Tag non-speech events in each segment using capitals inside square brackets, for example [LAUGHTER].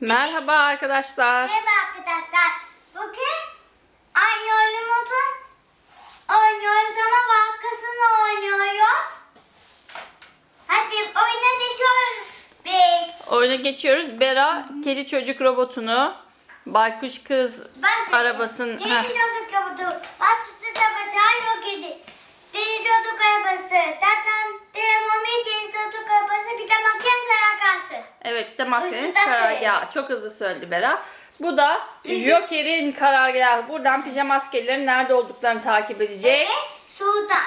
Merhaba arkadaşlar. Merhaba arkadaşlar. Bugün aynı oyunumuzu oynuyoruz ama vakasını oynuyoruz. Hadi oyuna geçiyoruz biz. Oyuna geçiyoruz. Bera kedi çocuk robotunu, baykuş kız Ben arabasını... Heh. çocuk yapıdı. Bak arabası. Hangi o kedi? Deli çocuk arabası. Zaten Deli çocuk arabası bir de makine tarakası. Evet de maskenin Hızlı da söyle. karargahı. Çok hızlı söyledi Bera. Bu da Joker'in karargahı. Buradan pijama askerilerin nerede olduklarını takip edecek. Ve Sudan.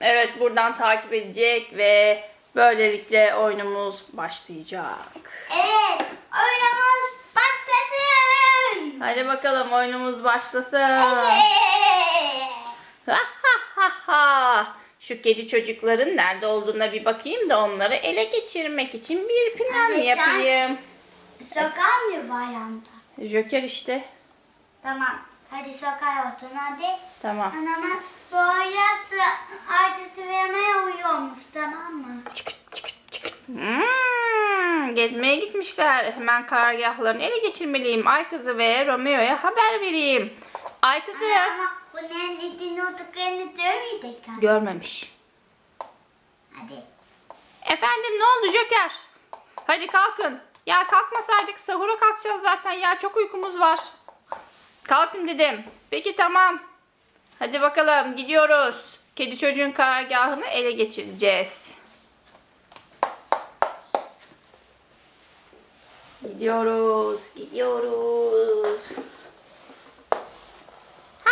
Evet buradan takip edecek ve böylelikle oyunumuz başlayacak. Evet. Oyunumuz başlasın. Hadi bakalım oyunumuz başlasın. Evet. Ha ha ha ha. Şu kedi çocukların nerede olduğuna bir bakayım da onları ele geçirmek için bir plan sen- yapayım. Sokağa mı var yanda? Joker işte. Tamam. Hadi sokağa oturun hadi. Tamam. Anama sonra artısı vermeye uyuyormuş tamam mı? Çıkıt çıkıt çıkıt. Hmm, gezmeye gitmişler. Hemen karargahlarını ele geçirmeliyim. Ay kızı ve Romeo'ya haber vereyim. Ay kızı Ama bunların itini olduklarını görmedik. ha. görmemiş. Hadi. Efendim ne oldu Joker? Hadi kalkın. Ya kalkmasaydık sahura kalkacağız zaten ya çok uykumuz var. Kalkın dedim. Peki tamam. Hadi bakalım gidiyoruz. Kedi çocuğun karargahını ele geçireceğiz. Gidiyoruz, gidiyoruz. Ha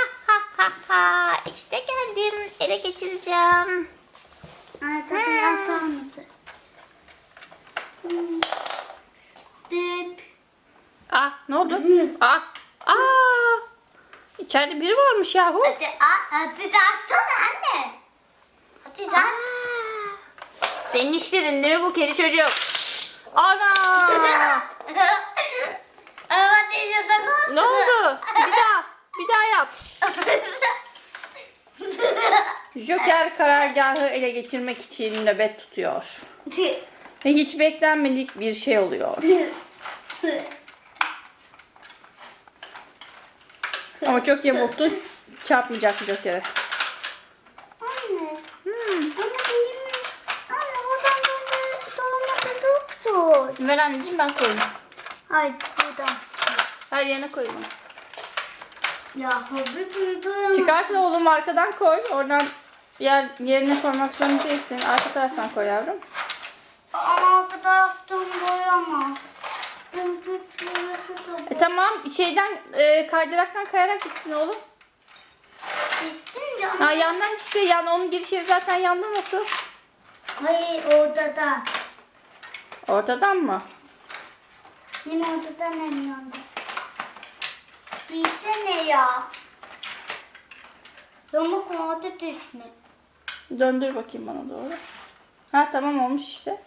ha ha ha. İşte geldim. Ele geçireceğim. Arka biraz? Hmm. Dıt. Ah ne oldu? ah. Aa. İçeride biri varmış yahu. Hadi, a- hadi de açsana anne. Hadi sen. Senin işlerin değil mi bu kedi çocuk? Ana! [LAUGHS] Ne oldu? Bir daha. Bir daha yap. [LAUGHS] [LAUGHS] Joker karargahı ele geçirmek için nöbet tutuyor. Ve hiç beklenmedik bir şey oluyor. Ama çok yamulttu. Çarpmayacak Joker'e. Anne. Hmm. Anne oradan böyle dolmada doktor. Ver anneciğim ben koyayım. Hayır buradan. Her yerine koyayım. Ya hobi duydum. Çıkart oğlum arkadan koy. Oradan yer, yerine koymak zorunda değilsin. Arka taraftan koy yavrum. Ama arka taraftan tutmuyorsun E tamam şeyden e, kaydıraktan kayarak gitsin oğlum. Gitsin de Ha yandan işte yan onun giriş yeri zaten yanda nasıl? Hayır orada da. Ortadan mı? Yine orada ne yanında? Ya. Yamuk orada düşme. Döndür bakayım bana doğru. Ha tamam olmuş işte.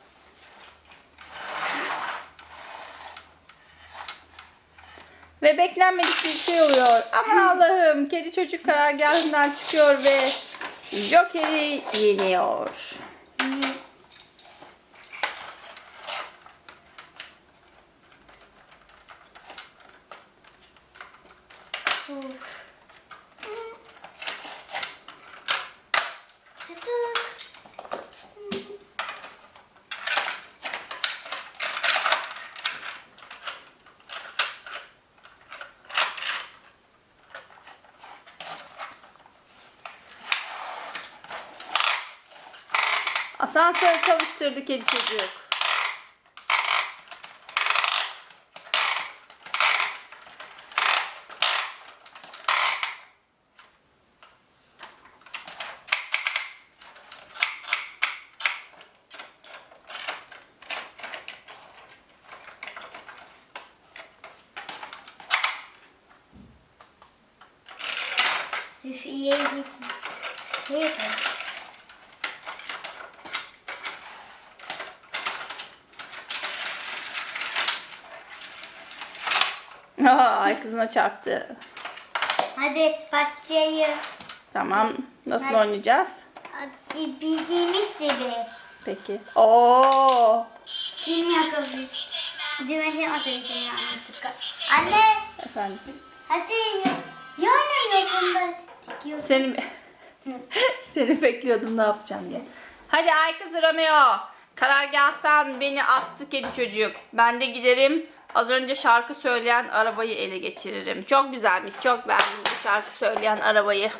Ve beklenmedik bir şey oluyor. Aman Allah'ım kedi çocuk karargahından çıkıyor ve Joker'i yeniyor. Çıtık. Asansör çalıştırdı kedi çocuk. [LAUGHS] ay kızına çarptı. Hadi başlayalım. Tamam. Nasıl Hadi. oynayacağız? Hadi bildiğimiz gibi. Peki. Oo. Seni yakabilir. Düğmesi masaya geçelim yani sıkı. Anne Efendim. hadi ya oynamıyorsun da dikiyorsun. Seni [LAUGHS] seni bekliyordum ne yapacağım diye. Hadi ay kızı Romeo. Karargahtan beni attı kedi çocuk. Ben de giderim. Az önce şarkı söyleyen arabayı ele geçiririm. Çok güzelmiş. Çok beğendim bu şarkı söyleyen arabayı.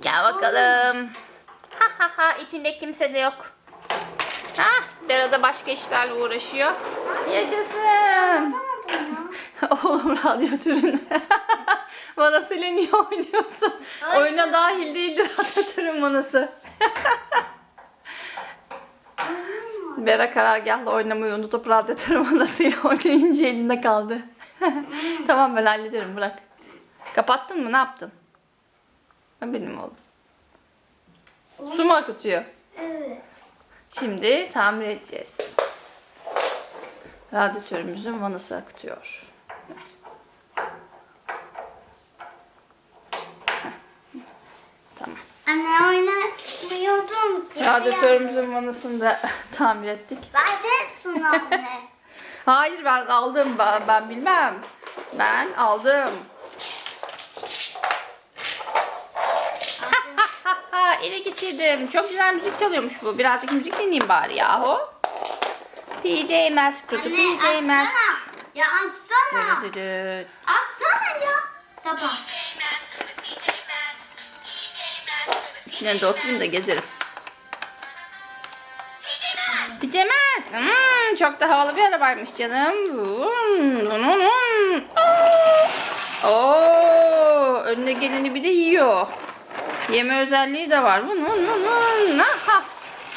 Gel bakalım. Ha ha ha içinde kimse de yok. Ha Bera da başka işlerle uğraşıyor. Yaşasın. [LAUGHS] Oğlum radyatörün. [LAUGHS] Manasıyla niye oynuyorsun? Oyuna dahil değildir radyatörün manası. [LAUGHS] Bera karargahla oynamayı unutup radyatörün manasıyla [LAUGHS] oynayınca elinde kaldı. [LAUGHS] tamam ben hallederim bırak. Kapattın mı ne yaptın? Ha, Benim oğlum. Su mu akıtıyor? Evet. Şimdi tamir edeceğiz. Radyatörümüzün vanası akıtıyor. Ver. Heh. Tamam. Anne oynamıyordum ki. Radyatörümüzün vanasını da [LAUGHS] tamir ettik. Versene şunu anne. Hayır ben aldım. Ben, ben bilmem. Ben aldım. [LAUGHS] Ele geçirdim. Çok güzel müzik çalıyormuş bu. Birazcık müzik dinleyeyim bari yahu. PJ Mask kutu. PJ Mask. Ya açsana. Dürüdürüt. Açsana ya. Tamam. İçine de oturayım da gezerim. Hmm, çok da havalı bir arabaymış canım. Oo, önüne geleni bir de yiyor. Yeme özelliği de var.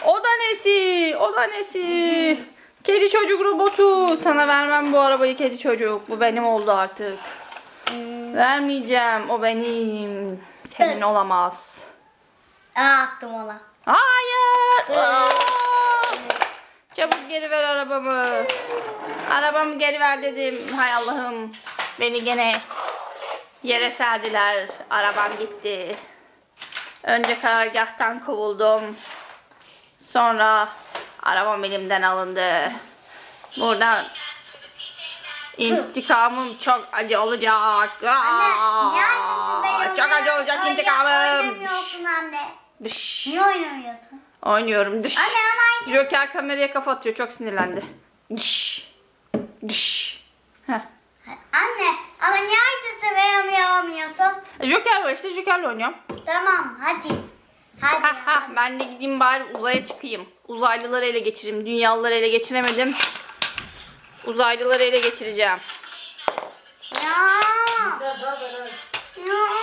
O da nesi? O da nesi? Kedi çocuk robotu. Sana vermem bu arabayı kedi çocuk. Bu benim oldu artık. Vermeyeceğim. O benim. Senin olamaz. Aa, attım ona. Hayır. Geri ver arabamı. Arabamı geri ver dedim. Hay Allah'ım. Beni gene yere serdiler. Arabam gitti. Önce karargahtan kovuldum. Sonra arabam elimden alındı. Buradan intikamım çok acı olacak. Aa! çok acı olacak intikamım. Oynamıyorsun anne. Dış. Niye oynamıyorsun? Oynuyorum. Dış. Anne ama aynı. Joker kameraya kafa atıyor. Çok sinirlendi. Dış. Dış. Heh. Anne ama niye aynısı veremiyorsun? Joker var işte. Joker'le oynuyorum. Tamam hadi. Ha Hadi. ha. Ben de gideyim bari uzaya çıkayım. Uzaylıları ele geçireyim. Dünyalıları ele geçiremedim. Uzaylıları ele geçireceğim. Ya. Ya.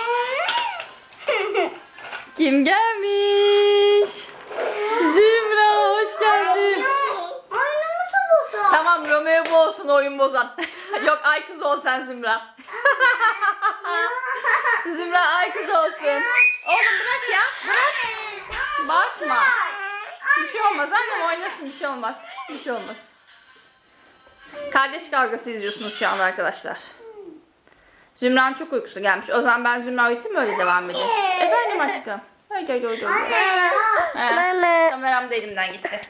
Kim gelmiş? Zümra hoş geldin. Oyunumuzu bozdu. Tamam Romeo bu olsun oyun bozan. [LAUGHS] Yok ay kız ol sen Zümra. [LAUGHS] Zümra ay kız olsun. Oğlum bırak ya. Bağırtma. Bir şey olmaz annem oynasın bir şey olmaz. Bir şey olmaz. Kardeş kavgası izliyorsunuz şu anda arkadaşlar. Zümra'nın çok uykusu gelmiş. O zaman ben Zümra uyutayım öyle devam edeyim. Efendim aşkım. Haydi haydi. haydi. Anne. Kameram da elimden gitti.